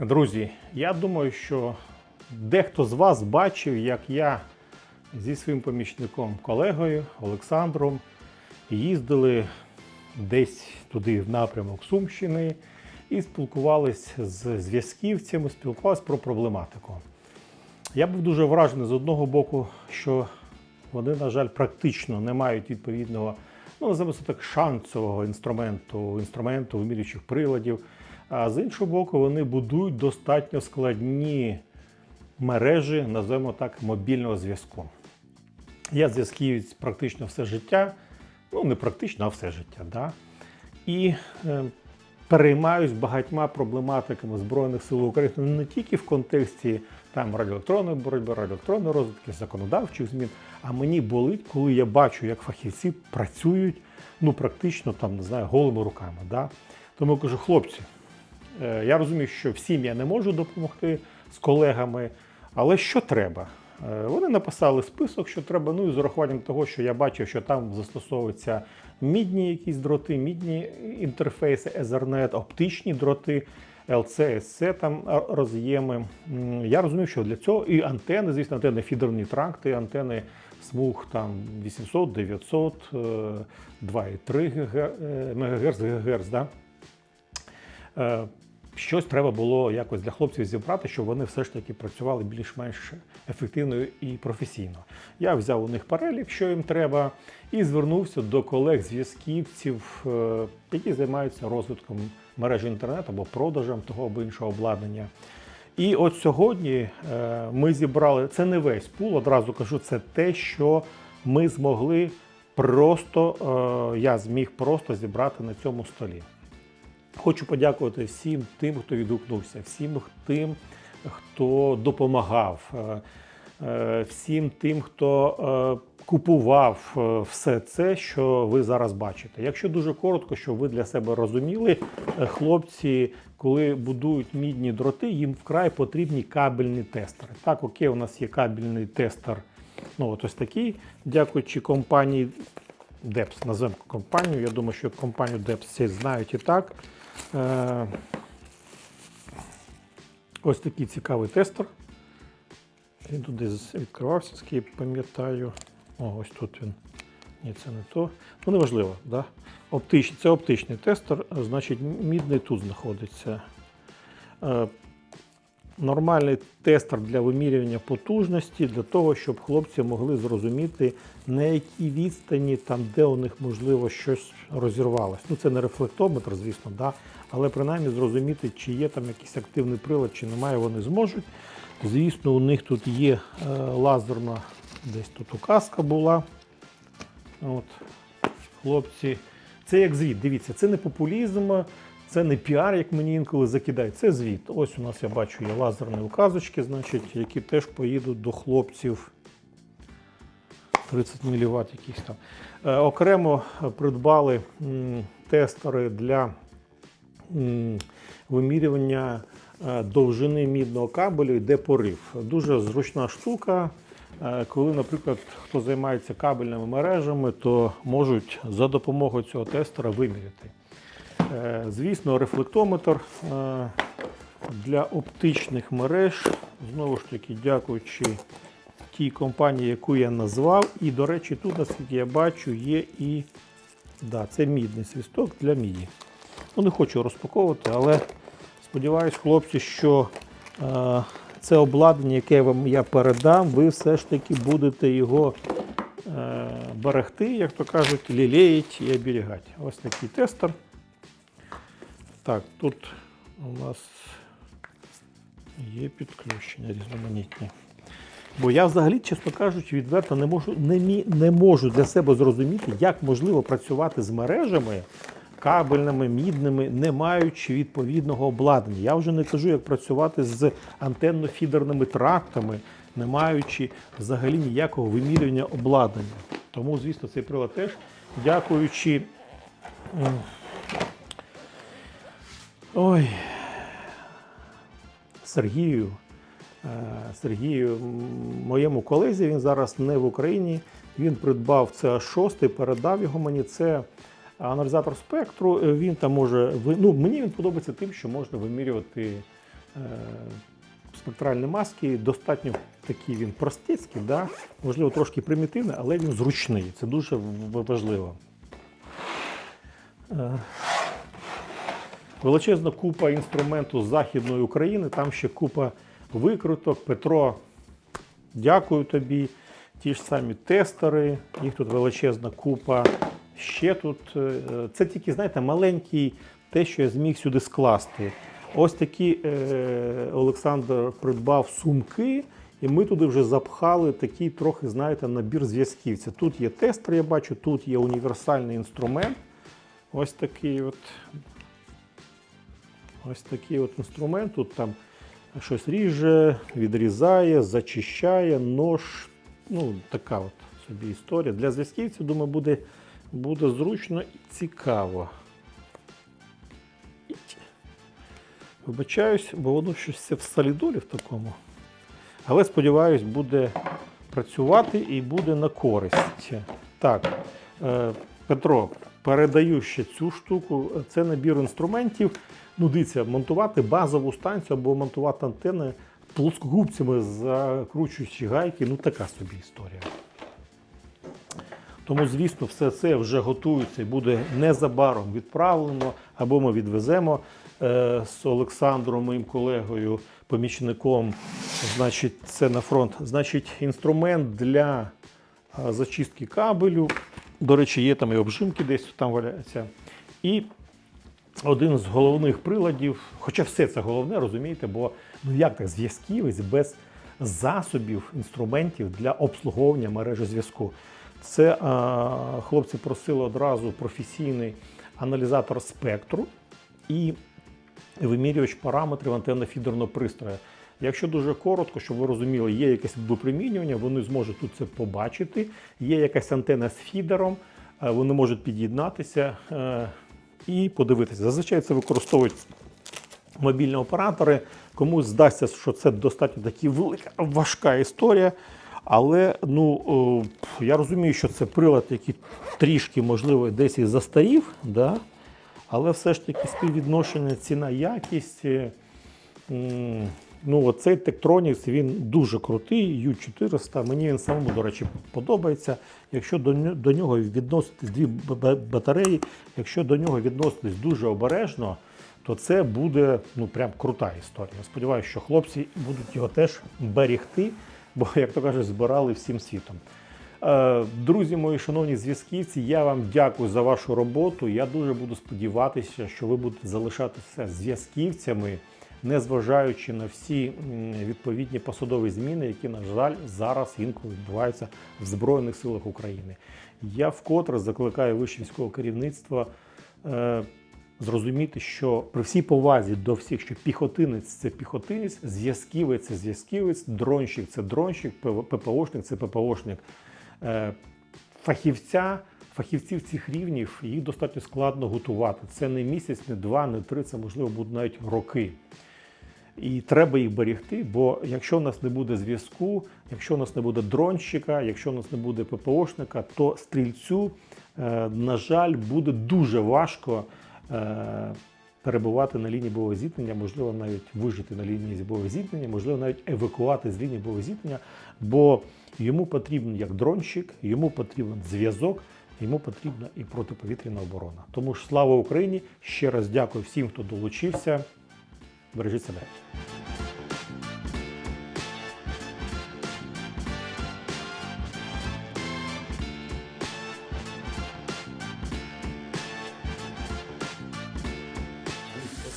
Друзі, я думаю, що дехто з вас бачив, як я зі своїм помічником, колегою Олександром їздили десь туди в напрямок Сумщини і спілкувалися з зв'язківцями, спілкувалися про проблематику. Я був дуже вражений з одного боку, що вони, на жаль, практично не мають відповідного, ну називаємо так, шансового інструменту, інструменту вимірюючих приладів. А з іншого боку, вони будують достатньо складні мережі, називаємо так, мобільного зв'язку. Я зв'язківець практично все життя, ну не практично, а все життя. Да? І е, переймаюсь багатьма проблематиками Збройних сил України не тільки в контексті там радіоелектронної боротьби, радіоелектронної розвитки, законодавчих змін. А мені болить, коли я бачу, як фахівці працюють ну практично там не знаю голими руками. Да? Тому я кажу, хлопці, я розумію, що всім я не можу допомогти з колегами, але що треба? Е, Вони написали список, що треба, ну і з урахуванням того, що я бачив, що там застосовуються мідні якісь дроти, мідні інтерфейси, Ethernet, оптичні дроти, LC, SC там е, роз'єми. Я розумів, що для цього і антени, звісно, антени фідерні тракти, антени смуг там 800, 900, е, 2,3 МГц, ГГц? Щось треба було якось для хлопців зібрати, щоб вони все ж таки працювали більш-менш ефективно і професійно. Я взяв у них перелік, що їм треба, і звернувся до колег-зв'язківців, е, які займаються розвитком мережі інтернету або продажем того або іншого обладнання. І от сьогодні е, ми зібрали це не весь пул, одразу кажу, це те, що ми змогли просто, е, я зміг просто зібрати на цьому столі. Хочу подякувати всім тим, хто відгукнувся, всім тим, хто допомагав, е, е, всім тим, хто е, купував все це, що ви зараз бачите. Якщо дуже коротко, щоб ви для себе розуміли, хлопці, коли будують мідні дроти, їм вкрай потрібні кабельні тестери. Так, окей, у нас є кабельний тестер. Ну, от ось такий, дякуючи компанії Депс, назвемо компанію. Я думаю, що компанію Депс всі знають і так. Е, ось такий цікавий тестер. Він туди відкривався, скільки пам'ятаю. О, ось тут він. Ні, це не то. Ну, неважливо, да? Оптичний, це оптичний тестер, значить, мідний тут знаходиться. Нормальний тестер для вимірювання потужності, для того, щоб хлопці могли зрозуміти, на якій відстані, там, де у них можливо щось розірвалось. Ну, це не рефлектометр, звісно, да? але принаймні зрозуміти, чи є там якийсь активний прилад, чи немає, вони зможуть. Звісно, у них тут є е, лазерна, десь тут указка була. От, хлопці. Це як звіт. Дивіться, це не популізм, це не піар, як мені інколи закидають. Це звіт. Ось у нас я бачу є лазерні указочки, значить, які теж поїдуть до хлопців. 30 мВт якісь там. Е, окремо придбали тестери для вимірювання е, довжини мідного кабелю, йде порив. Дуже зручна штука. Е, Коли, наприклад, хто займається кабельними мережами, то можуть за допомогою цього тестера виміряти. Е, Звісно, рефлектометр е, для оптичних мереж. Знову ж таки, дякуючи тій компанії, яку я назвав. І, до речі, тут, наскільки я бачу, є і да, це мідний свісток для міді. Ну, не хочу розпаковувати, але сподіваюсь, хлопці, що е, це обладнання, яке вам я передам, ви все ж таки будете його берегти, як то кажуть, лілеїть і оберігати. Ось такий тестер. Так, тут у нас є підключення різноманітні. Бо я взагалі, чесно кажучи, відверто не можу, не, не можу для себе зрозуміти, як можливо працювати з мережами кабельними, мідними, не маючи відповідного обладнання. Я вже не кажу, як працювати з антенно-фідерними трактами, не маючи взагалі ніякого вимірювання обладнання. Тому, звісно, цей прилад теж, дякуючи. Ой, Сергію, е, Сергію, моєму колезі, він зараз не в Україні. Він придбав це А6, передав його мені. Це аналізатор спектру. Е, Він там може ну, мені він подобається тим, що можна вимірювати спектральні маски. Достатньо такий він простецький, да? можливо, трошки примітивний, але він зручний. Це дуже важливо. Величезна купа інструменту з Західної України, там ще купа викруток. Петро, дякую тобі. Ті ж самі тестери, їх тут величезна купа. Ще тут е, це тільки, знаєте, маленький те, що я зміг сюди скласти. Ось такі е, Олександр придбав сумки, і ми туди вже запхали такий трохи, знаєте, набір зв'язків. Це Тут є тестер, я бачу, тут є універсальний інструмент. Ось такий от Ось такий от інструмент. Тут там щось ріже, відрізає, зачищає, нож. Ну, така от собі історія. Для зв'язківців, думаю, буде, буде зручно і цікаво. Вибачаюсь, бо воно щось в солідолі в такому. Але сподіваюсь, буде працювати і буде на користь. Так, е, Петро, передаю ще цю штуку. Це набір інструментів. Ну, дивіться, монтувати базову станцію або монтувати антени плоскогубцями, закручуючи гайки, ну така собі історія. Тому, звісно, все це вже готується і буде незабаром відправлено, або ми відвеземо е, з Олександром, моїм колегою, помічником. Значить, це на фронт. Значить, інструмент для е, зачистки кабелю. До речі, є там і обжимки десь там валяються. І один з головних приладів, хоча все це головне, розумієте, бо ну як так зв'язківець без засобів, інструментів для обслуговування мережі зв'язку. Це а, хлопці просили одразу професійний аналізатор спектру і вимірювач параметрів антенно-фідерного пристрою. Якщо дуже коротко, щоб ви розуміли, є якесь випромінювання, вони зможуть тут це побачити. Є якась антена з фідером, е, вони можуть під'єднатися е, і подивитися. Зазвичай це використовують мобільні оператори. Комусь здасться, що це достатньо таки велика важка історія. Але ну, я розумію, що це прилад, який трішки, можливо, десь і застарів, да? але все ж таки співвідношення ціна якість. Ну, оцей Tektronix, він дуже крутий, U400. Мені він самому, до речі, подобається. Якщо до, нього відноситись дві батареї, якщо до нього відноситись дуже обережно, то це буде ну, прям крута історія. Сподіваюся, що хлопці будуть його теж берегти, бо, як то кажуть, збирали всім світом. Е, Друзі мої, шановні зв'язківці, я вам дякую за вашу роботу. Я дуже буду сподіватися, що ви будете залишатися зв'язківцями, незважаючи на всі відповідні посадові зміни, які, на жаль, зараз інколи відбуваються в Збройних силах України. Я вкотре закликаю вище військове керівництво. е, Зрозуміти, що при всій повазі до всіх, що піхотинець це піхотинець, зв'язківець це зв'язківець, дронщик це дронщик, ППОшник це ППОшник. Е, Фахівця, фахівців цих рівнів їх достатньо складно готувати. Це не місяць, не два, не три, це можливо будуть навіть роки. І треба їх берегти, бо якщо в нас не буде зв'язку, якщо в нас не буде дронщика, якщо в нас не буде ППОшника, то стрільцю, е, на жаль, буде дуже важко е, перебувати на лінії бойового зіткнення, можливо, навіть вижити на лінії бойового зіткнення, можливо, навіть евакувати з лінії бойового зіткнення, бо йому потрібен як дронщик, йому потрібен зв'язок, йому потрібна і протиповітряна оборона. Тому ж слава Україні! Ще раз дякую всім, хто долучився. Бережіть себе.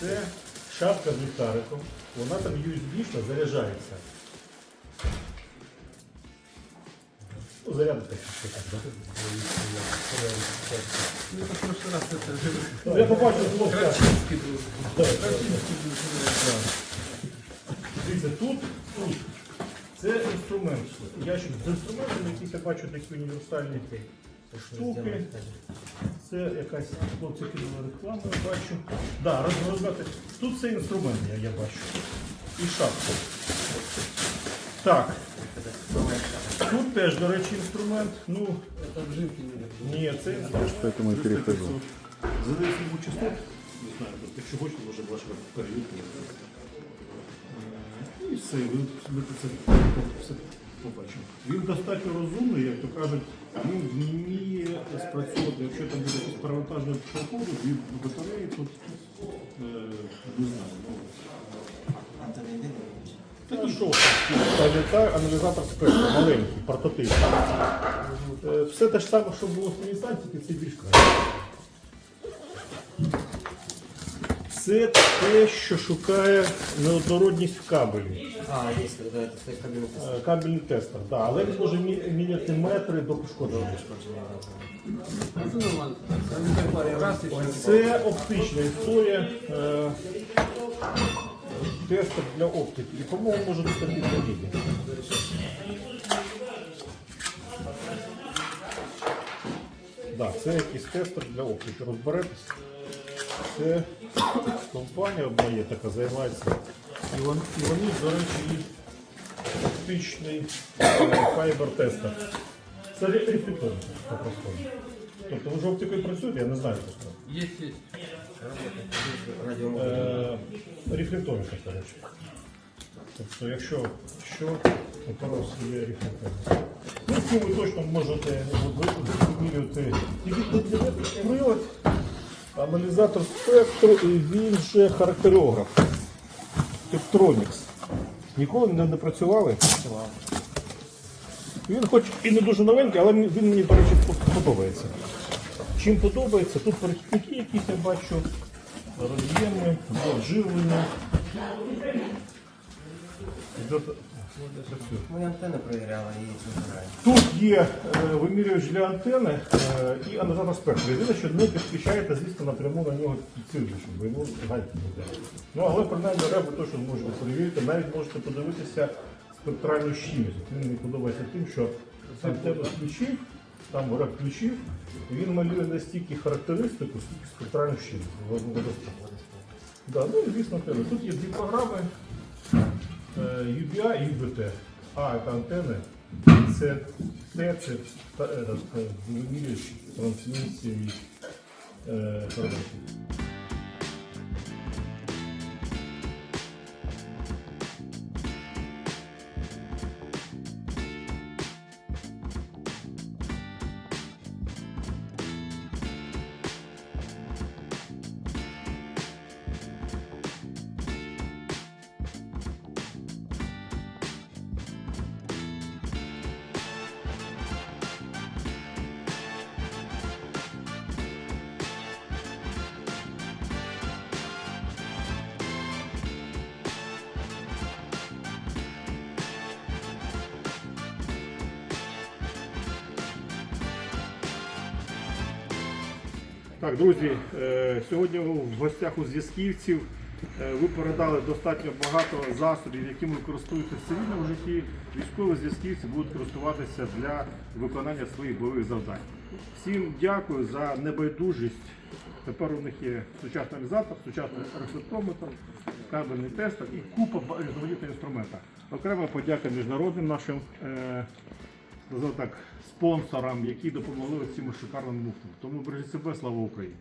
Це шапка з ліхтариком. Вона там USB-шна заряджається. Ну, зарядити так, так? Ну, это в прошлый раз это Ну, Я побачив хлопця. Крачинский был. Крачинский был. Дивіться, тут, тут. Це інструмент. Ящик з інструментом, який я бачу такі універсальні штуки. Це якась хлопці кинули рекламу, я бачу. Да, розглядати. Тут це інструмент, я, я бачу. І шапка. Так. Тут теж, до речі, інструмент. Ну, Это обжимки не ні, це інструмент. Поэтому и перехожу. Задаю свій частот. Не знаю, якщо хочете, може ваш перевірку. все, і ви, ви це все побачимо. Він достатньо розумний, як то кажуть, він вміє спрацьовувати, якщо там буде якийсь перевантажний проходу, від батареї, тут е, не знаю. Ну, Та аналізатор спектру, маленький, прототип. Е, Все те ж саме, що було в станції, це більш краще. Це те, що шукає неоднородність в кабелі. А, есть, да, это стоит кабинет. Е, Кабельний тестер, да, але він може мі- міняти метри до пошкодження. Це нормально. Це парі раз і все. Це оптична історія. е, Тестер для оптики. І, по-моєму, може бути підходити. Да, це якийсь тестер для оптики. Розберетесь. Це компанія одна є така, займається. І вони, і вони до речі, і оптичний файбер-тестер. Це рефлектор по-простому. Тобто ви ж оптикою працюєте, я не знаю. просто. Є, є. Е, Рефлекторика, коротше. Тобто, якщо що, то просто є рефлекторика. Ну, ви точно можете вимірювати. Тільки тут є прилад, аналізатор спектру і він же характерограф. Tektronix. Ніколи не, не працювали? Він хоч і не дуже новенький, але він мені, до речі, подобається. Чим подобається, тут перехідники якісь я бачу, роз'єми, живлення. Працює. Мы антенны проверяли и забирали. Тут є е, вимірювач для антени е, і аналізатор спектру. Єдине, що не підключаєте, звісно, напряму на нього підсилювач, бо йому гайки буде. Ну, але принаймні ребу точно зможете перевірити. Навіть можете подивитися спектральну щільність. Він мені подобається тим, що антенну включив, там реб включив, і він малює не стільки характеристику, скільки спектральну щільність. Да, ну і звісно. Тут є дві програми. Е, UBI і UBT. А це антени. Це Т, це вимірюєш трансмісії е, передачі. Так, друзі, е, сьогодні в гостях у зв'язківців е, ви передали достатньо багато засобів, якими ви користуєтеся в цивільному житті. Військові зв'язківці будуть користуватися для виконання своїх бойових завдань. Всім дякую за небайдужість. Тепер у них є сучасний аналізатор, сучасний рефлектометр, кабельний тестер і купа різноманітних інструментів. Окрема подяка міжнародним нашим е, так, спонсорам, які допомогли цьому шикарному муфтам. Тому бережіть себе, слава Україні!